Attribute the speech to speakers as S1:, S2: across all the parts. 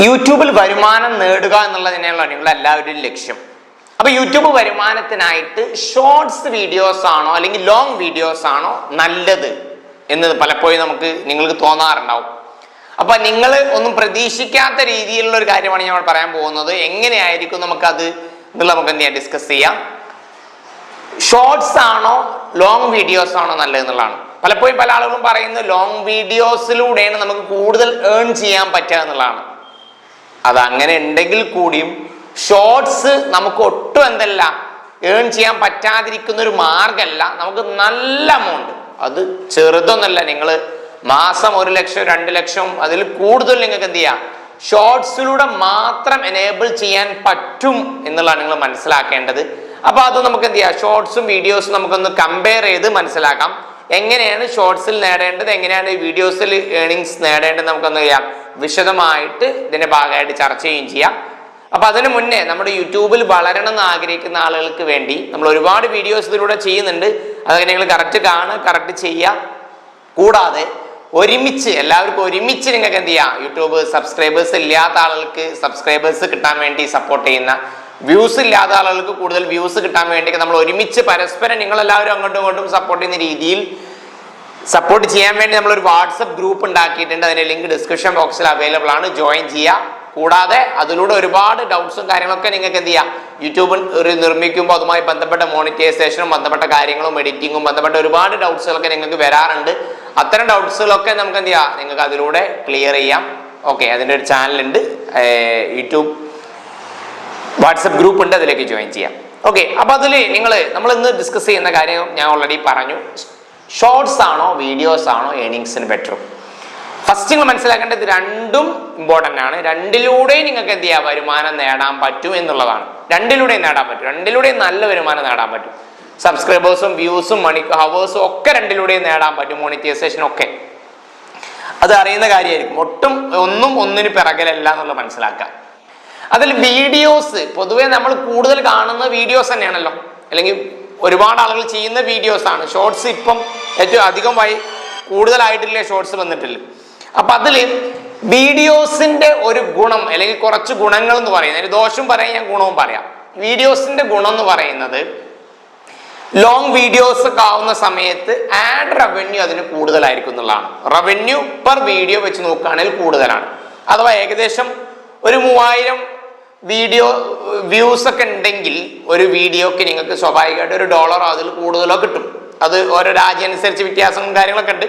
S1: യൂട്യൂബിൽ വരുമാനം നേടുക എന്നുള്ളത് തന്നെയാണല്ലോ നിങ്ങളുടെ എല്ലാവരുടെയും ലക്ഷ്യം. അപ്പൊ യൂട്യൂബ് വരുമാനത്തിനായിട്ട് ഷോർട്സ് വീഡിയോസ് ആണോ അല്ലെങ്കിൽ ലോങ് വീഡിയോസ് ആണോ നല്ലത് എന്ന് പലപ്പോഴും നമുക്ക് നിങ്ങൾക്ക് തോന്നാറുണ്ടാവും. അപ്പൊ നിങ്ങൾ ഒന്നും പ്രതീക്ഷിക്കാത്ത രീതിയിലുള്ള ഒരു കാര്യമാണ് ഞാൻ പറയാൻ പോകുന്നത്. എങ്ങനെയായിരിക്കും നമുക്കത് എന്നുള്ള നമുക്ക് എന്ത് ചെയ്യാം? ഡിസ്കസ് ചെയ്യാം. ഷോർട്സ് ആണോ ലോങ് വീഡിയോസ് ആണോ നല്ലത് എന്നുള്ളതാണ്. പലപ്പോഴും പല ആളുകളും പറയുന്നത് ലോങ് വീഡിയോസിലൂടെയാണ് നമുക്ക് കൂടുതൽ ഏൺ ചെയ്യാൻ പറ്റുക എന്നുള്ളതാണ്. അത് അങ്ങനെ ഉണ്ടെങ്കിൽ കൂടിയും ഷോർട്സ് നമുക്ക് ഒട്ടും എന്തല്ല ഏൺ ചെയ്യാൻ പറ്റാതിരിക്കുന്ന ഒരു മാർഗമല്ല നമുക്ക് നല്ല എമൗണ്ട് അത് ചെറുതൊന്നല്ല നിങ്ങൾ മാസം ഒരു ലക്ഷം രണ്ട് ലക്ഷം അതിൽ കൂടുതൽ നിങ്ങൾക്ക് എന്ത് ചെയ്യാം? ഷോർട്സിലൂടെ മാത്രം എനേബിൾ ചെയ്യാൻ പറ്റും എന്നുള്ളതാണ് നിങ്ങൾ മനസ്സിലാക്കേണ്ടത്. അപ്പോൾ അത് നമുക്ക് എന്ത് ചെയ്യാം? ഷോർട്സും വീഡിയോസും നമുക്കൊന്ന് കമ്പയർ ചെയ്ത് മനസ്സിലാക്കാം. എങ്ങനെയാണ് ഷോർട്സിൽ നേടേണ്ടത്? എങ്ങനെയാണ് വീഡിയോസിൽ ഏണിങ്സ് നേടേണ്ടത്? നമുക്കൊന്ന് ചെയ്യാം. വിശദമായിട്ട് ഇതിന്റെ ഭാഗമായിട്ട് ചർച്ച ചെയ്യുകയും ചെയ്യാം. അപ്പൊ അതിനു മുന്നേ നമ്മുടെ യൂട്യൂബിൽ വളരണം എന്ന് ആഗ്രഹിക്കുന്ന ആളുകൾക്ക് വേണ്ടി നമ്മൾ ഒരുപാട് വീഡിയോസ് ഇതിലൂടെ ചെയ്യുന്നുണ്ട്. അതൊക്കെ നിങ്ങൾ കറക്റ്റ് കാണുക കറക്റ്റ് ചെയ്യുക. കൂടാതെ ഒരുമിച്ച് എല്ലാവർക്കും ഒരുമിച്ച് നിങ്ങൾക്ക് എന്ത് ചെയ്യാം? യൂട്യൂബ് സബ്സ്ക്രൈബേഴ്സ് ഇല്ലാത്ത ആളുകൾക്ക് സബ്സ്ക്രൈബേഴ്സ് കിട്ടാൻ വേണ്ടി സപ്പോർട്ട് ചെയ്യുന്ന വ്യൂസ് ഇല്ലാത്ത ആളുകൾക്ക് കൂടുതൽ വ്യൂസ് കിട്ടാൻ വേണ്ടി നമ്മൾ ഒരുമിച്ച് പരസ്പരം നിങ്ങൾ എല്ലാവരും അങ്ങോട്ടും ഇങ്ങോട്ടും സപ്പോർട്ട് ചെയ്യുന്ന രീതിയിൽ സപ്പോർട്ട് ചെയ്യാൻ വേണ്ടി നമ്മൾ ഒരു വാട്സപ്പ് ഗ്രൂപ്പ് ഉണ്ടാക്കിയിട്ടുണ്ട്. അതിന്റെ ലിങ്ക് ഡിസ്ക്രിപ്ഷൻ ബോക്സിൽ അവൈലബിൾ ആണ്. ജോയിൻ ചെയ്യുക. കൂടാതെ അതിലൂടെ ഒരുപാട് ഡൗട്ട്സും കാര്യങ്ങളൊക്കെ നിങ്ങൾക്ക് എന്ത് ചെയ്യാം? യൂട്യൂബിൽ ഒരു നിർമ്മിക്കുമ്പോൾ അതുമായി ബന്ധപ്പെട്ട മോണിറ്റൈസേഷനും ബന്ധപ്പെട്ട കാര്യങ്ങളും എഡിറ്റിങ്ങും ബന്ധപ്പെട്ട ഒരുപാട് ഡൗട്ട്സുകളൊക്കെ നിങ്ങൾക്ക് വരാറുണ്ട്. അത്തരം ഡൗട്ട്സുകളൊക്കെ നമുക്ക് എന്ത് ചെയ്യാം? നിങ്ങൾക്ക് അതിലൂടെ ക്ലിയർ ചെയ്യാം. ഓക്കെ അതിന്റെ ഒരു ചാനലുണ്ട് യൂട്യൂബ് വാട്സപ്പ് ഗ്രൂപ്പ് ഉണ്ട്. അതിലേക്ക് ജോയിൻ ചെയ്യാം. ഓക്കെ അപ്പോൾ അതിൽ നിങ്ങൾ നമ്മൾ ഇന്ന് ഡിസ്കസ് ചെയ്യുന്ന കാര്യം ഞാൻ ഓൾറെഡി പറഞ്ഞു. ഷോർട്സ് ആണോ വീഡിയോസ് ആണോ ഏണിങ്സിന് ബെറ്റർ ഫസ്റ്റ് നിങ്ങൾ മനസ്സിലാക്കേണ്ടത് രണ്ടും ഇമ്പോർട്ടന്റ് ആണ്. രണ്ടിലൂടെ നിങ്ങൾക്ക് എന്ത് ചെയ്യാം? വരുമാനം നേടാൻ പറ്റും എന്നുള്ളതാണ്. രണ്ടിലൂടെയും നേടാൻ പറ്റും. രണ്ടിലൂടെയും നല്ല വരുമാനം നേടാൻ പറ്റും. സബ്സ്ക്രൈബേഴ്സും വ്യൂസും മണി ഹവേഴ്സും ഒക്കെ രണ്ടിലൂടെയും നേടാൻ പറ്റും മോണിറ്റൈസേഷൻ ഒക്കെ. അത് അറിയുന്ന കാര്യമായിരിക്കും. ഒട്ടും ഒന്നും ഒന്നിന് പിറകിലല്ല എന്നുള്ളത് മനസ്സിലാക്കുക. അതിൽ വീഡിയോസ് പൊതുവേ നമ്മൾ കൂടുതൽ കാണുന്ന വീഡിയോസ് തന്നെയാണല്ലോ. അല്ലെങ്കിൽ ഒരുപാട് ആളുകൾ ചെയ്യുന്ന വീഡിയോസ് ആണ്. ഷോർട്സ് ഇപ്പം ഏറ്റവും അധികം വൈ കൂടുതലായിട്ടില്ലേ ഷോർട്സ് വന്നിട്ടില്ല? അപ്പൊ അതിൽ വീഡിയോസിന്റെ ഒരു ഗുണം അല്ലെങ്കിൽ കുറച്ച് ഗുണങ്ങൾ എന്ന് പറയുന്നത് ദോഷം പറയാൻ ഞാൻ ഗുണവും പറയാം. വീഡിയോസിന്റെ ഗുണം എന്ന് പറയുന്നത് ലോങ് വീഡിയോസ് ഒക്കെ ആവുന്ന സമയത്ത് ആഡ് റവന്യൂ അതിന് കൂടുതലായിരിക്കും എന്നുള്ളതാണ്. റവന്യൂ പെർ വീഡിയോ വെച്ച് നോക്കുകയാണെങ്കിൽ കൂടുതലാണ്. അഥവാ ഏകദേശം ഒരു മൂവായിരം വീഡിയോ വ്യൂസ് ഒക്കെ ഉണ്ടെങ്കിൽ ഒരു വീഡിയോക്ക് നിങ്ങൾക്ക് സ്വാഭാവികമായിട്ട് ഒരു ഡോളറോ അതിൽ കൂടുതലോ കിട്ടും. അത് ഓരോ രാജ്യം അനുസരിച്ച് വ്യത്യാസങ്ങളും കാര്യങ്ങളൊക്കെ ഉണ്ട്.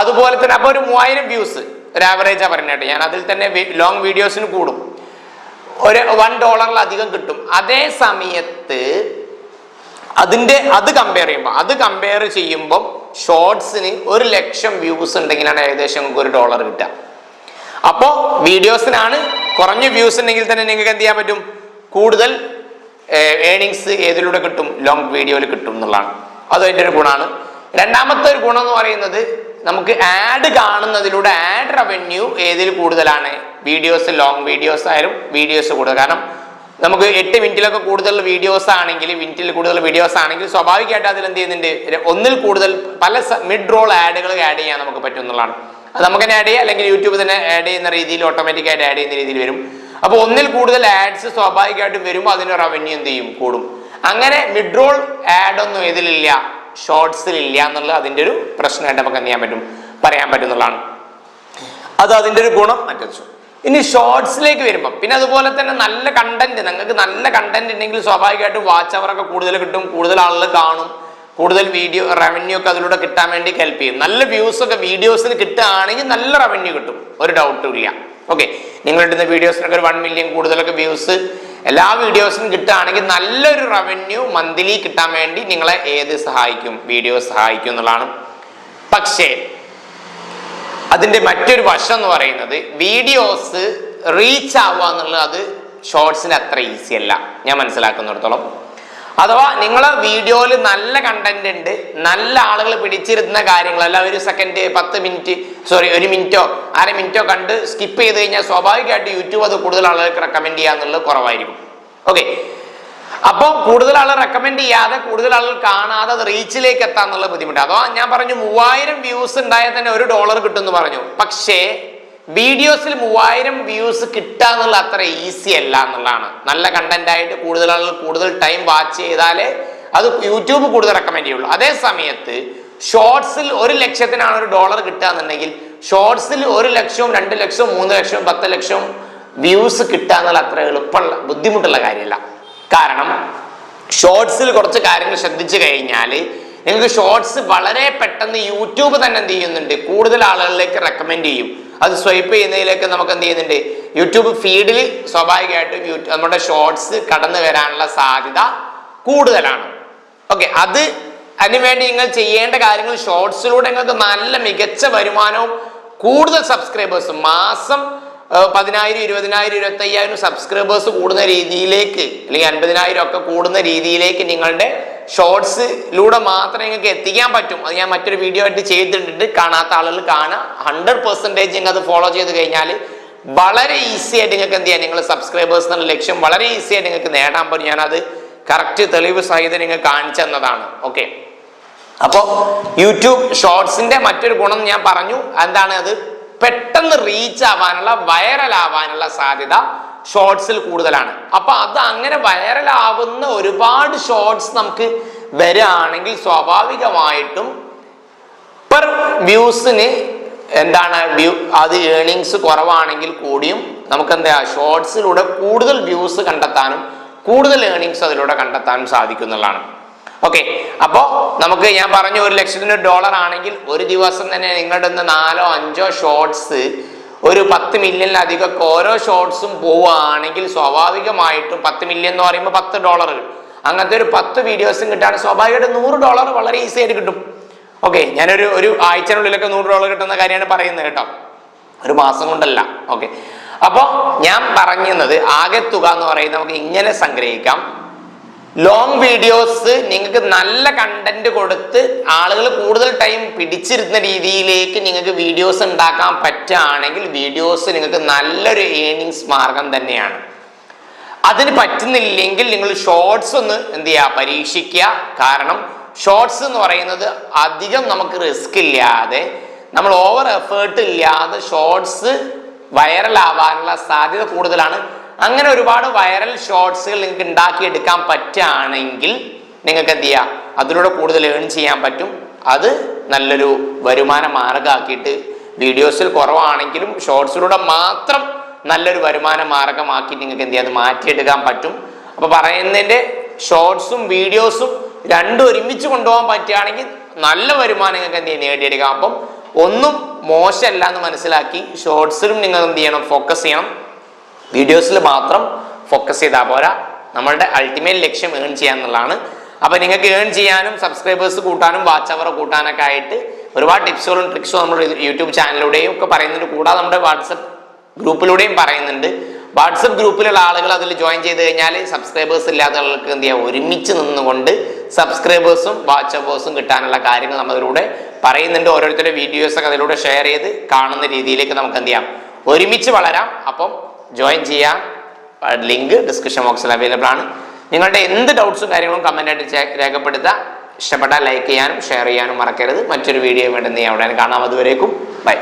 S1: അതുപോലെ തന്നെ അപ്പോൾ ഒരു മൂവായിരം വ്യൂസ് ഒരു ആവറേജാണ് പറഞ്ഞിട്ട് ഞാൻ അതിൽ തന്നെ ലോങ് വീഡിയോസിന് കൂടും. ഒരു വൺ ഡോളറിലധികം കിട്ടും. അതേ സമയത്ത് അതിന്റെ അത് കമ്പയർ ചെയ്യുമ്പോൾ അത് കമ്പയർ ചെയ്യുമ്പോൾ ഷോർട്സിന് ഒരു ലക്ഷം വ്യൂസ് ഉണ്ടെങ്കിലാണ് ഏകദേശം നിങ്ങൾക്ക് ഒരു ഡോളർ കിട്ടുക. അപ്പോൾ വീഡിയോസിനാണ് കുറഞ്ഞ വ്യൂസ് ഉണ്ടെങ്കിൽ തന്നെ നിങ്ങൾക്ക് എന്ത് ചെയ്യാൻ പറ്റും? കൂടുതൽ ഏണിങ്സ് ഏതിലൂടെ കിട്ടും? ലോങ് വീഡിയോയിൽ കിട്ടും എന്നുള്ളതാണ്. അത് അതിന്റെ ഒരു ഗുണമാണ്. രണ്ടാമത്തെ ഒരു ഗുണം എന്ന് പറയുന്നത് നമുക്ക് ആഡ് കാണുന്നതിലൂടെ ആഡ് റവന്യൂ ഏതിൽ കൂടുതലാണ്? വീഡിയോസ് ലോങ് വീഡിയോസ് ആയാലും വീഡിയോസ് കൂടുതൽ. കാരണം നമുക്ക് എട്ട് മിനിറ്റിലൊക്കെ കൂടുതൽ വീഡിയോസ് ആണെങ്കിൽ മിനിറ്റിൽ കൂടുതൽ വീഡിയോസ് ആണെങ്കിൽ സ്വാഭാവികമായിട്ട് അതിൽ എന്ത് ചെയ്യുന്നുണ്ട്? ഒന്നിൽ കൂടുതൽ പല മിഡ് റോൾ ആഡുകൾ ആഡ് ചെയ്യാൻ നമുക്ക് പറ്റും എന്നുള്ളതാണ്. അത് നമുക്ക് തന്നെ ആഡ് ചെയ്യാം. അല്ലെങ്കിൽ യൂട്യൂബ് തന്നെ ആഡ് ചെയ്യുന്ന രീതിയിൽ ഓട്ടോമാറ്റിക് ആയിട്ട് ആഡ് ചെയ്യുന്ന രീതിയിൽ വരും. അപ്പോൾ ഒന്നിൽ കൂടുതൽ ആഡ്സ് സ്വാഭാവികമായിട്ടും വരുമ്പോൾ അതിന് റവന്യൂ എന്ത് ചെയ്യും? കൂടും. അങ്ങനെ മിഡ് റോൾ ആഡ് ഒന്നും ഇതിലില്ല. ഷോർട്സിൽ ഇല്ല എന്നുള്ളത് അതിന്റെ ഒരു പ്രശ്നമായിട്ട് നമുക്ക് എന്ത് ചെയ്യാൻ പറ്റും? പറയാൻ പറ്റുന്നതാണ് അത് അതിന്റെ ഒരു ഗുണം മറ്റു ഇനി ഷോർട്സിലേക്ക് വരുമ്പോൾ പിന്നെ അതുപോലെ തന്നെ നല്ല കണ്ടന്റ് നിങ്ങൾക്ക് നല്ല കണ്ടന്റ് ഉണ്ടെങ്കിൽ സ്വാഭാവികമായിട്ടും വാച്ച് അവറൊക്കെ കൂടുതൽ കിട്ടും കൂടുതൽ ആളുകൾ കാണും. കൂടുതൽ വീഡിയോ റവന്യൂ ഒക്കെ അതിലൂടെ കിട്ടാൻ വേണ്ടി ഹെൽപ്പ് ചെയ്യും. നല്ല വ്യൂസ് ഒക്കെ വീഡിയോസിന് കിട്ടുകയാണെങ്കിൽ നല്ല റവന്യൂ കിട്ടും. ഒരു ഡൗട്ടും ഇല്ല. ഓക്കെ നിങ്ങൾ ഇടുന്ന വീഡിയോസിനൊക്കെ ഒരു വൺ മില്യൺ കൂടുതലൊക്കെ വ്യൂസ് എല്ലാ വീഡിയോസിനും കിട്ടുകയാണെങ്കിൽ നല്ലൊരു റവന്യൂ മന്ത്ലി കിട്ടാൻ വേണ്ടി നിങ്ങളെ ഏത് സഹായിക്കും? വീഡിയോ സഹായിക്കും എന്നുള്ളതാണ്. പക്ഷേ അതിന്റെ മറ്റൊരു വശം എന്ന് പറയുന്നത് വീഡിയോസ് റീച്ച് ആവുക എന്നുള്ളത് അത് ഷോർട്സിന് അത്ര ഈസി അല്ല. ഞാൻ മനസ്സിലാക്കുന്നിടത്തോളം. അഥവാ നിങ്ങളെ വീഡിയോയിൽ നല്ല കണ്ടന്റ് ഉണ്ട് നല്ല ആളുകൾ പിടിച്ചിരുന്ന കാര്യങ്ങളല്ല ഒരു സെക്കൻഡ് പത്ത് മിനിറ്റ് സോറി ഒരു മിനിറ്റോ അര മിനിറ്റോ കണ്ട് സ്കിപ്പ് ചെയ്ത് കഴിഞ്ഞാൽ സ്വാഭാവികമായിട്ട് യൂട്യൂബ് അത് കൂടുതൽ ആളുകൾക്ക് റെക്കമെൻഡ് ചെയ്യാന്നുള്ളത് കുറവായിരിക്കും. ഓക്കെ അപ്പോൾ കൂടുതൽ ആൾ റെക്കമെൻഡ് ചെയ്യാതെ കൂടുതൽ ആളുകൾ കാണാതെ അത് റീച്ചിലേക്ക് എത്താന്നുള്ള ബുദ്ധിമുട്ട്. അഥവാ ഞാൻ പറഞ്ഞു മൂവായിരം വ്യൂസ് ഉണ്ടായാൽ തന്നെ ഒരു ഡോളർ കിട്ടും എന്ന് പറഞ്ഞു. പക്ഷേ വീഡിയോസിൽ മൂവായിരം വ്യൂസ് കിട്ടുക എന്നുള്ള അത്ര ഈസി അല്ല എന്നുള്ളതാണ്. നല്ല കണ്ടന്റ് ആയിട്ട് കൂടുതൽ ആളുകൾ കൂടുതൽ ടൈം വാച്ച് ചെയ്താലേ അത് യൂട്യൂബ് കൂടുതൽ റെക്കമെൻഡ് ചെയ്യുള്ളൂ. അതേ സമയത്ത് ഷോർട്സിൽ ഒരു ലക്ഷത്തിനാണ് ഒരു ഡോളർ കിട്ടുക എന്നുണ്ടെങ്കിൽ ഷോർട്സിൽ ഒരു ലക്ഷവും രണ്ട് ലക്ഷവും മൂന്ന് ലക്ഷവും പത്ത് ലക്ഷവും വ്യൂസ് കിട്ടുക എന്നുള്ള അത്ര എളുപ്പമുള്ള ബുദ്ധിമുട്ടുള്ള കാര്യമല്ല കാരണം ഷോർട്സിൽ കുറച്ച് കാര്യങ്ങൾ ശ്രദ്ധിച്ചു കഴിഞ്ഞാൽ നിങ്ങൾക്ക് ഷോർട്സ് വളരെ പെട്ടെന്ന് യൂട്യൂബ് തന്നെ എന്ത് ചെയ്യുന്നുണ്ട്? കൂടുതൽ ആളുകളിലേക്ക് റെക്കമെൻഡ് ചെയ്യും. അത് സ്വൈപ്പ് ചെയ്യുന്നതിലേക്ക് നമുക്ക് എന്ത് ചെയ്യുന്നുണ്ട്? യൂട്യൂബ് ഫീഡിൽ സ്വാഭാവികമായിട്ടും നമ്മുടെ ഷോർട്സ് കടന്നു വരാനുള്ള സാധ്യത കൂടുതലാണ്. ഓക്കെ അത് അതിനുവേണ്ടി നിങ്ങൾ ചെയ്യേണ്ട കാര്യങ്ങൾ ഷോർട്സിലൂടെ നിങ്ങൾക്ക് നല്ല മികച്ച വരുമാനവും കൂടുതൽ സബ്സ്ക്രൈബേഴ്സും മാസം പതിനായിരം ഇരുപതിനായിരം ഇരുപത്തയ്യായിരം സബ്സ്ക്രൈബേഴ്സ് കൂടുന്ന രീതിയിലേക്ക് അല്ലെങ്കിൽ അൻപതിനായിരം ഒക്കെ കൂടുന്ന രീതിയിലേക്ക് നിങ്ങളുടെ ഷോർട്സിലൂടെ മാത്രമേ നിങ്ങൾക്ക് എത്തിക്കാൻ പറ്റും. അത് ഞാൻ മറ്റൊരു വീഡിയോ ആയിട്ട് ചെയ്തിട്ടുണ്ട്. കാണാത്ത ആളുകൾ കാണുക ഹൺഡ്രഡ് പെർസെന്റേജ് നിങ്ങൾ അത് ഫോളോ ചെയ്ത് കഴിഞ്ഞാൽ വളരെ ഈസി ആയിട്ട് നിങ്ങൾക്ക് എന്ത് ചെയ്യാം? നിങ്ങൾ സബ്സ്ക്രൈബേഴ്സ് എന്നുള്ള ലക്ഷ്യം വളരെ ഈസി ആയിട്ട് നിങ്ങൾക്ക് നേടാൻ പറ്റും. ഞാനത് കറക്റ്റ് തെളിവ് സഹിതം നിങ്ങൾ കാണിച്ചു തന്നതാണ്. ഓക്കെ അപ്പോൾ യൂട്യൂബ് ഷോർട്സിന്റെ മറ്റൊരു ഗുണം ഞാൻ പറഞ്ഞു. എന്താണ് അത്? പെട്ടെന്ന് റീച്ച് ആവാനുള്ള വൈറൽ ആവാനുള്ള സാധ്യത ഷോർട്സിൽ കൂടുതലാണ്. അപ്പൊ അത് അങ്ങനെ വൈറലാവുന്ന ഒരുപാട് ഷോർട്സ് നമുക്ക് വരികയാണെങ്കിൽ സ്വാഭാവികമായിട്ടും പെർ വ്യൂസിന് എന്താണ് വ്യൂ അത് ഏണിങ്സ് കുറവാണെങ്കിൽ കൂടിയും നമുക്ക് എന്താ ഷോർട്സിലൂടെ കൂടുതൽ വ്യൂസ് കണ്ടെത്താനും കൂടുതൽ ഏണിങ്സ് അതിലൂടെ കണ്ടെത്താനും സാധിക്കുന്നുള്ളതാണ്. ഓക്കെ അപ്പോൾ നമുക്ക് ഞാൻ പറഞ്ഞു ഒരു ലക്ഷത്തിന് ഡോളർ ആണെങ്കിൽ ഒരു ദിവസം തന്നെ നിങ്ങളുടെ നാലോ അഞ്ചോ ഷോർട്സ് ഒരു പത്ത് മില്യണിലധികം ഓരോ ഷോർട്സും പോവുകയാണെങ്കിൽ സ്വാഭാവികമായിട്ടും പത്ത് മില്യൺ എന്ന് പറയുമ്പോൾ പത്ത് ഡോളർ കിട്ടും. അങ്ങനത്തെ ഒരു പത്ത് വീഡിയോസും കിട്ടാണ് സ്വാഭാവികമായിട്ട് നൂറ് ഡോളർ വളരെ ഈസി ആയിട്ട് കിട്ടും. ഓക്കെ ഞാനൊരു ഒരു ആഴ്ചനുള്ളിലൊക്കെ നൂറ് ഡോളർ കിട്ടുന്ന കാര്യമാണ് പറയുന്നത് കേട്ടോ. ഒരു മാസം കൊണ്ടല്ല. ഓക്കെ അപ്പോൾ ഞാൻ പറഞ്ഞത് ആകെ തുക എന്ന് പറയുന്നത് നമുക്ക് ഇങ്ങനെ സംഗ്രഹിക്കാം. ലോങ് വീഡിയോസ് നിങ്ങൾക്ക് നല്ല കണ്ടന്റ് കൊടുത്ത് ആളുകൾ കൂടുതൽ ടൈം പിടിച്ചിരുന്ന രീതിയിലേക്ക് നിങ്ങൾക്ക് വീഡിയോസ് ഉണ്ടാക്കാൻ പറ്റുകയാണെങ്കിൽ വീഡിയോസ് നിങ്ങൾക്ക് നല്ലൊരു ഏണിങ്സ് മാർഗം തന്നെയാണ്. അതിന് പറ്റുന്നില്ലെങ്കിൽ നിങ്ങൾ ഷോർട്സ് ഒന്ന് എന്ത് ചെയ്യുക പരീക്ഷിക്കുക. കാരണം ഷോർട്സ് എന്ന് പറയുന്നത് അധികം നമുക്ക് റിസ്ക് ഇല്ലാതെ നമ്മൾ ഓവർ എഫേർട്ട് ഇല്ലാതെ ഷോർട്സ് വൈറൽ ആവാനുള്ള സാധ്യത കൂടുതലാണ്. അങ്ങനെ ഒരുപാട് വൈറൽ ഷോർട്സുകൾ നിങ്ങൾക്ക് ഉണ്ടാക്കിയെടുക്കാൻ പറ്റുകയാണെങ്കിൽ നിങ്ങൾക്ക് എന്ത് ചെയ്യാം? അതിലൂടെ കൂടുതൽ ഏൺ ചെയ്യാൻ പറ്റും. അത് നല്ലൊരു വരുമാന മാർഗമാക്കിയിട്ട് വീഡിയോസിൽ കുറവാണെങ്കിലും ഷോർട്സിലൂടെ മാത്രം നല്ലൊരു വരുമാന മാർഗമാക്കി നിങ്ങൾക്ക് എന്ത് ചെയ്യാം? അത് മാറ്റിയെടുക്കാൻ പറ്റും. അപ്പൊ പറയുന്നതിന്റെ ഷോർട്സും വീഡിയോസും രണ്ടും ഒരുമിച്ച് കൊണ്ടുപോകാൻ പറ്റുകയാണെങ്കിൽ നല്ല വരുമാനം നിങ്ങൾക്ക് എന്ത് ചെയ്യാം? നേടിയെടുക്കാം. അപ്പം ഒന്നും മോശമല്ല എന്ന് മനസ്സിലാക്കി ഷോർട്സിലും നിങ്ങൾ എന്ത് ചെയ്യണം? ഫോക്കസ് ചെയ്യണം. വീഡിയോസിൽ മാത്രം ഫോക്കസ് ചെയ്താൽ പോരാ. നമ്മളുടെ അൾട്ടിമേറ്റ് ലക്ഷ്യം ഏൺ ചെയ്യുക എന്നുള്ളതാണ്. അപ്പം നിങ്ങൾക്ക് ഏൺ ചെയ്യാനും സബ്സ്ക്രൈബേഴ്സ് കൂട്ടാനും വാച്ച് അവർ കൂട്ടാനൊക്കെ ആയിട്ട് ഒരുപാട് ടിപ്സുകളും ട്രിക്സും നമ്മുടെ യൂട്യൂബ് ചാനലിലൂടെയും ഒക്കെ പറയുന്നുണ്ട്. കൂടാതെ നമ്മുടെ വാട്സപ്പ് ഗ്രൂപ്പിലൂടെയും പറയുന്നുണ്ട്. വാട്സപ്പ് ഗ്രൂപ്പിലുള്ള ആളുകൾ അതിൽ ജോയിൻ ചെയ്ത് കഴിഞ്ഞാൽ സബ്സ്ക്രൈബേഴ്സ് ഇല്ലാത്ത ആളുകൾക്ക് എന്ത് ചെയ്യുക ഒരുമിച്ച് നിന്നുകൊണ്ട് സബ്സ്ക്രൈബേഴ്സും വാച്ചവേഴ്സും കിട്ടാനുള്ള കാര്യങ്ങൾ നമ്മളിലൂടെ പറയുന്നുണ്ട്. ഓരോരുത്തരുടെ വീഡിയോസൊക്കെ അതിലൂടെ ഷെയർ ചെയ്ത് കാണുന്ന രീതിയിലേക്ക് നമുക്ക് എന്ത് ചെയ്യാം? ഒരുമിച്ച് വളരാം. അപ്പം ജോയിൻ ചെയ്യാം. ലിങ്ക് ഡിസ്ക്രിപ്ഷൻ ബോക്സിൽ അവൈലബിൾ ആണ്. നിങ്ങളുടെ എന്ത് ഡൗട്ട്സും കാര്യങ്ങളും കമന്റ് ആയിട്ട് ചേ- രേഖപ്പെടുത്തുക. ഇഷ്ടപ്പെട്ടാൽ ലൈക്ക് ചെയ്യാനും ഷെയർ ചെയ്യാനും മറക്കരുത്. മറ്റൊരു വീഡിയോ വേണ്ടി നീ അവിടെ കാണാം. അതുവരേക്കും. ബൈ